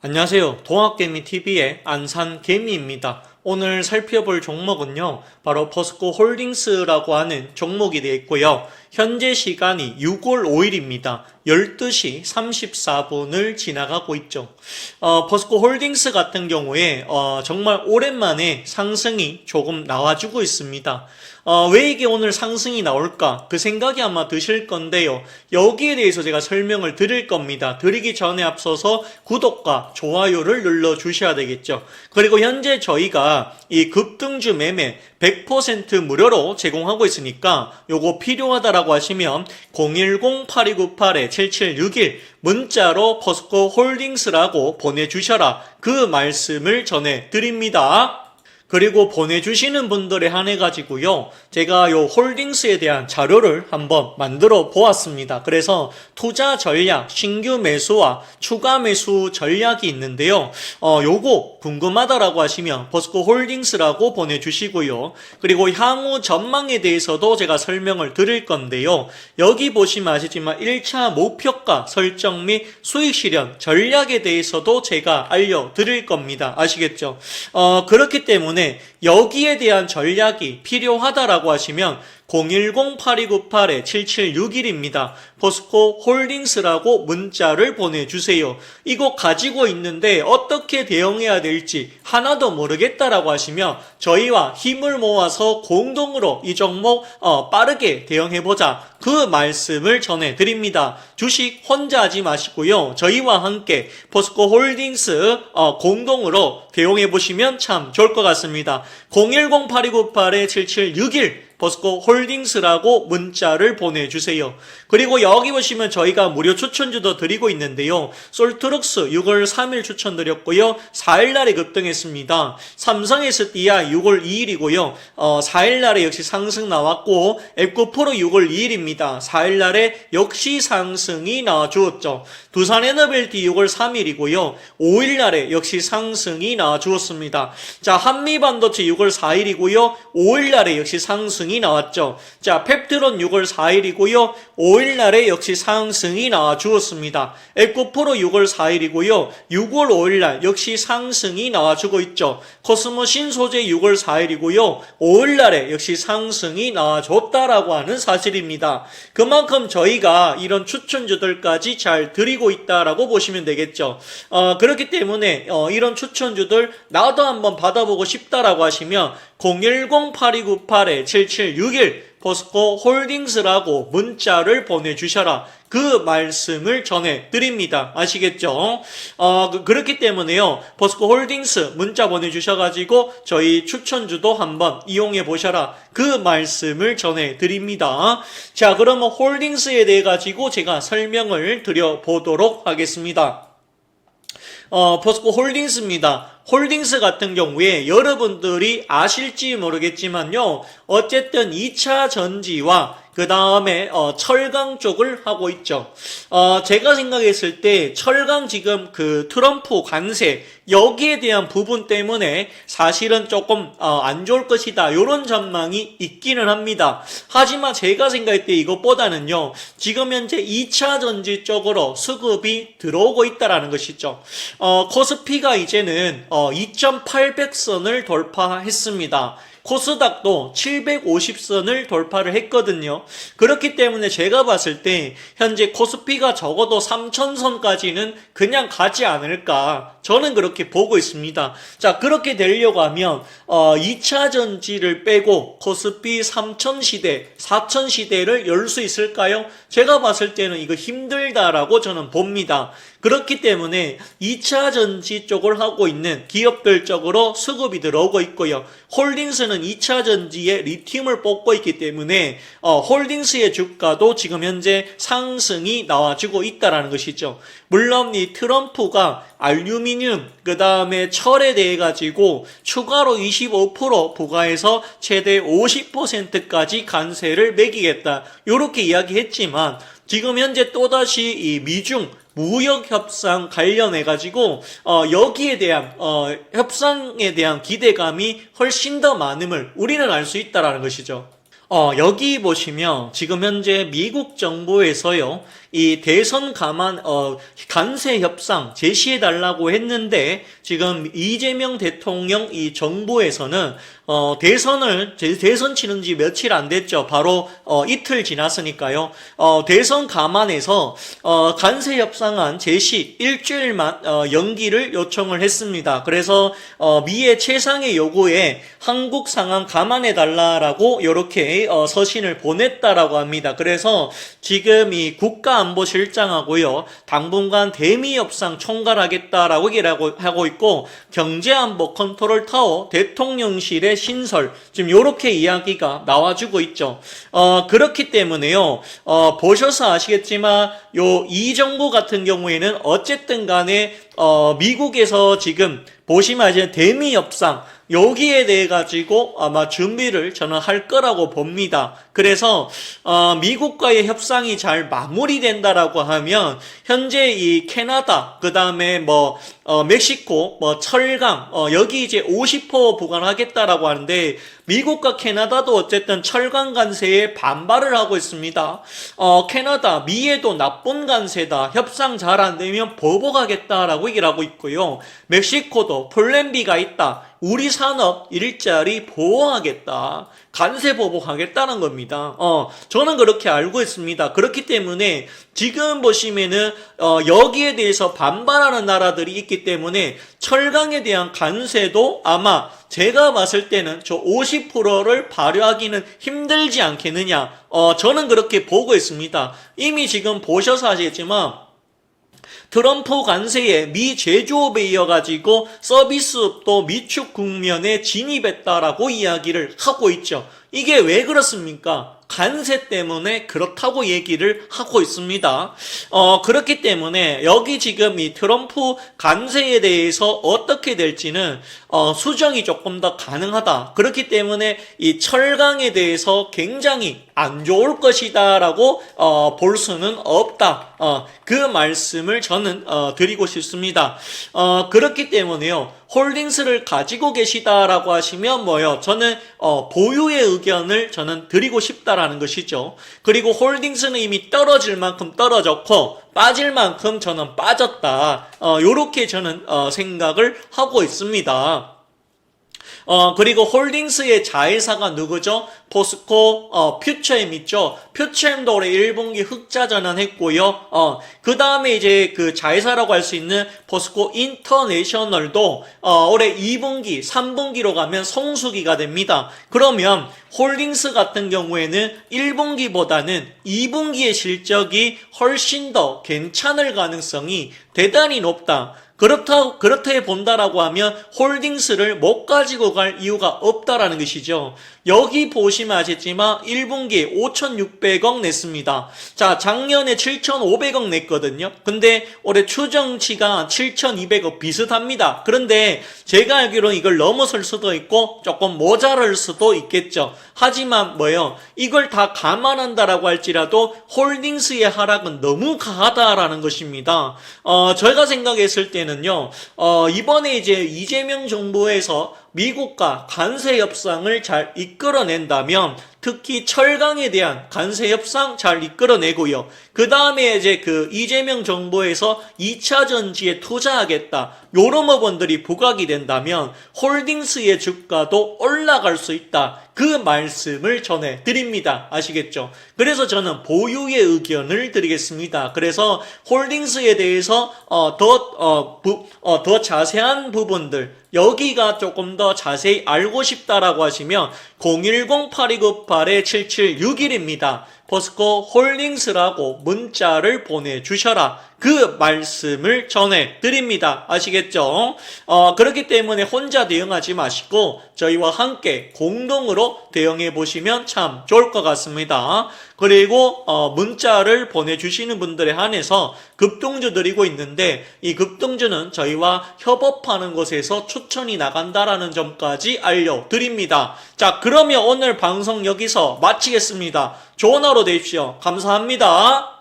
안녕하세요. 동학개미TV의 안산개미입니다. 오늘 살펴볼 종목은요, 바로 포스코 홀딩스라고 하는 종목이 되어 있고요. 현재 시간이 6월 5일입니다. 12시 34분을 지나가고 있죠. 어, 포스코 홀딩스 같은 경우에 어, 정말 오랜만에 상승이 조금 나와주고 있습니다. 어, 왜 이게 오늘 상승이 나올까? 그 생각이 아마 드실 건데요. 여기에 대해서 제가 설명을 드릴 겁니다. 드리기 전에 앞서서 구독과 좋아요를 눌러 주셔야 되겠죠. 그리고 현재 저희가 이 급등주 매매 100% 무료로 제공하고 있으니까 요거 필요하다라 고 하시면 010-8298-7761 문자로 포스코 홀딩스라고 보내주셔라. 그 말씀을 전해 드립니다. 그리고 보내주시는 분들에 한해 가지고요. 제가 요 홀딩스에 대한 자료를 한번 만들어 보았습니다. 그래서 투자 전략, 신규 매수와 추가 매수 전략이 있는데요. 어, 요거 궁금하다라고 하시면 버스코 홀딩스라고 보내주시고요. 그리고 향후 전망에 대해서도 제가 설명을 드릴 건데요. 여기 보시면 아시지만 1차 목표가 설정 및 수익 실현 전략에 대해서도 제가 알려드릴 겁니다. 아시겠죠? 어, 그렇기 때문에 여기에 대한 전략이 필요하다라고 하시면 010-8298-7761입니다. 포스코 홀딩스라고 문자를 보내주세요. 이거 가지고 있는데 어떻게 대응해야 될지 하나도 모르겠다라고 하시면 저희와 힘을 모아서 공동으로 이 종목 어, 빠르게 대응해보자. 그 말씀을 전해드립니다. 주식 혼자 하지 마시고요. 저희와 함께 포스코 홀딩스 어, 공동으로 대응해보시면 참 좋을 것 같습니다. 010-8298-7761 버스코 홀딩스라고 문자를 보내주세요. 그리고 여기 보시면 저희가 무료 추천주도 드리고 있는데요. 솔트룩스 6월 3일 추천드렸고요. 4일날에 급등했습니다. 삼성 SDI 6월 2일이고요. 어, 4일날에 역시 상승 나왔고 에코프로 6월 2일입니다. 4일날에 역시 상승이 나와주었죠. 두산 에너벨티 6월 3일이고요. 5일날에 역시 상승이 나와주었습니다. 자 한미반도체 6월 4일이고요. 5일날에 역시 상승 상승이 나왔죠. 자, 펩트론 6월 4일이고요. 5일 날에 역시 상승이 나와 주었습니다. 에코프로 6월 4일이고요. 6월 5일 날 역시 상승이 나와 주고 있죠. 코스모 신소재 6월 4일이고요. 5일 날에 역시 상승이 나와 줬다라고 하는 사실입니다. 그만큼 저희가 이런 추천주들까지 잘 드리고 있다라고 보시면 되겠죠. 어, 그렇기 때문에 어, 이런 추천주들 나도 한번 받아보고 싶다라고 하시면 010-8298-7761 포스코 홀딩스라고 문자를 보내주셔라. 그 말씀을 전해드립니다. 아시겠죠? 어, 그, 그렇기 때문에요. 포스코 홀딩스 문자 보내주셔가지고 저희 추천주도 한번 이용해 보셔라. 그 말씀을 전해드립니다. 자, 그러면 홀딩스에 대해 가지고 제가 설명을 드려보도록 하겠습니다. 어, 포스코 홀딩스입니다. 홀딩스 같은 경우에 여러분들이 아실지 모르겠지만요. 어쨌든 2차 전지와 그 다음에 어, 철강 쪽을 하고 있죠. 어, 제가 생각했을 때 철강 지금 그 트럼프 관세 여기에 대한 부분 때문에 사실은 조금 어, 안 좋을 것이다. 이런 전망이 있기는 합니다. 하지만 제가 생각할 때 이것보다는요. 지금 현재 2차 전지 쪽으로 수급이 들어오고 있다라는 것이죠. 어, 코스피가 이제는 어, 2,800선을 돌파했습니다. 코스닥도 750선을 돌파를 했거든요. 그렇기 때문에 제가 봤을 때 현재 코스피가 적어도 3000선까지는 그냥 가지 않을까 저는 그렇게 보고 있습니다. 자 그렇게 되려고 하면 어, 2차 전지를 빼고 코스피 3000시대, 4000시대를 열 수 있을까요? 제가 봤을 때는 이거 힘들다라고 저는 봅니다. 그렇기 때문에 2차 전지 쪽을 하고 있는 기업들 쪽으로 수급이 들어오고 있고요. 홀딩스 는 2차 전지에 리튬을 뽑고 있기 때문에 어, 홀딩스의 주가도 지금 현재 상승이 나와주고 있다라는 것이죠. 물론 이 트럼프가 알루미늄 그 다음에 철에 대해 가지고 추가로 25% 부과해서 최대 50%까지 관세를 매기겠다 이렇게 이야기했지만 지금 현재 또다시 이 미중 무역 협상 관련해 가지고 어, 여기에 대한 어, 협상에 대한 기대감이 훨씬 더 많음을 우리는 알 수 있다라는 것이죠. 어, 여기 보시면 지금 현재 미국 정부에서요, 이 대선 감안, 어, 간세 협상 제시해 달라고 했는데, 지금 이재명 대통령 이 정부에서는, 어, 대선을, 제- 대선 치른 지 며칠 안 됐죠. 바로, 어, 이틀 지났으니까요. 어, 대선 감안해서, 어, 간세 협상안 제시 일주일만, 어, 연기를 요청을 했습니다. 그래서, 어, 미의 최상의 요구에 한국 상황 감안해 달라라고 이렇게 어, 서신을 보냈다라고 합니다. 그래서 지금 이 국가안보실장하고요 당분간 대미 협상 총괄하겠다라고 얘기하고 하고 있고 경제안보 컨트롤 타워 대통령실의 신설 지금 이렇게 이야기가 나와주고 있죠. 어, 그렇기 때문에요. 어, 보셔서 아시겠지만 요 이 정부 같은 경우에는 어쨌든 간에 어, 미국에서 지금 보시면 이제 대미 협상 여기에 대해 가지고 아마 준비를 저는 할 거라고 봅니다. 그래서 어, 미국과의 협상이 잘 마무리된다라고 하면 현재 이 캐나다 그 다음에 뭐 어, 멕시코 뭐 철강 어, 여기 이제 50% 부과하겠다라고 하는데 미국과 캐나다도 어쨌든 철강 관세에 반발을 하고 있습니다. 어, 캐나다 미에도 나쁜 관세다 협상 잘 안 되면 보복하겠다라고 얘기를 하고 있고요. 멕시코도 플랜 B가 있다. 우리 산업 일자리 보호하겠다. 관세 보복하겠다는 겁니다. 어, 저는 그렇게 알고 있습니다. 그렇기 때문에 지금 보시면은 어, 여기에 대해서 반발하는 나라들이 있기 때문에 철강에 대한 관세도 아마 제가 봤을 때는 저 50%를 발효하기는 힘들지 않겠느냐. 어, 저는 그렇게 보고 있습니다. 이미 지금 보셔서 아시겠지만 트럼프 관세에 미 제조업에 이어가지고 서비스업도 미축 국면에 진입했다라고 이야기를 하고 있죠. 이게 왜 그렇습니까? 관세 때문에 그렇다고 얘기를 하고 있습니다. 어, 그렇기 때문에 여기 지금 이 트럼프 관세에 대해서 어떻게 될지는 어, 수정이 조금 더 가능하다. 그렇기 때문에 이 철강에 대해서 굉장히 안 좋을 것이다라고 어, 볼 수는 없다. 어, 그 말씀을 저는 어, 드리고 싶습니다. 어, 그렇기 때문에요. 홀딩스를 가지고 계시다라고 하시면 뭐요? 저는 어, 보유의 의견을 저는 드리고 싶다라는 것이죠. 그리고 홀딩스는 이미 떨어질 만큼 떨어졌고 빠질 만큼 저는 빠졌다. 어, 요렇게 저는 어, 생각을 하고 있습니다. 어, 그리고 홀딩스의 자회사가 누구죠? 포스코, 어, 퓨처엠 있죠? 퓨처엠도 올해 1분기 흑자 전환했고요. 어, 그 다음에 이제 그 자회사라고 할 수 있는 포스코 인터내셔널도, 어, 올해 2분기, 3분기로 가면 성수기가 됩니다. 그러면 홀딩스 같은 경우에는 1분기보다는 2분기의 실적이 훨씬 더 괜찮을 가능성이 대단히 높다. 그렇다, 그렇다 해 본다라고 하면 홀딩스를 못 가지고 갈 이유가 없다라는 것이죠. 여기 보시면 아시겠지만 1분기에 5,600억 냈습니다. 자, 작년에 7,500억 냈거든요. 근데 올해 추정치가 7,200억 비슷합니다. 그런데 제가 알기로는 이걸 넘어설 수도 있고 조금 모자랄 수도 있겠죠. 하지만 뭐요? 이걸 다 감안한다라고 할지라도 홀딩스의 하락은 너무 가하다라는 것입니다. 어, 저희가 생각했을 때는요, 어, 이번에 이제 이재명 정부에서 미국과 관세 협상을 잘 이끌어낸다면 특히 철강에 대한 관세 협상 잘 이끌어내고요. 그 다음에 이제 그 이재명 정부에서 2차 전지에 투자하겠다. 요런 부분들이 부각이 된다면 홀딩스의 주가도 올라갈 수 있다. 그 말씀을 전해 드립니다. 아시겠죠? 그래서 저는 보유의 의견을 드리겠습니다. 그래서 홀딩스에 대해서 어, 더, 어, 부, 어, 더 자세한 부분들 여기가 조금 더 자세히 알고 싶다라고 하시면 010-8298-7761입니다. 포스코 홀딩스라고 문자를 보내주셔라. 그 말씀을 전해 드립니다. 아시겠죠? 어, 그렇기 때문에 혼자 대응하지 마시고 저희와 함께 공동으로 대응해 보시면 참 좋을 것 같습니다. 그리고 어, 문자를 보내주시는 분들에 한해서 급등주 드리고 있는데 이 급등주는 저희와 협업하는 곳에서 추천이 나간다라는 점까지 알려드립니다. 자 그러면 오늘 방송 여기서 마치겠습니다. 좋은 하루 되십시오. 감사합니다.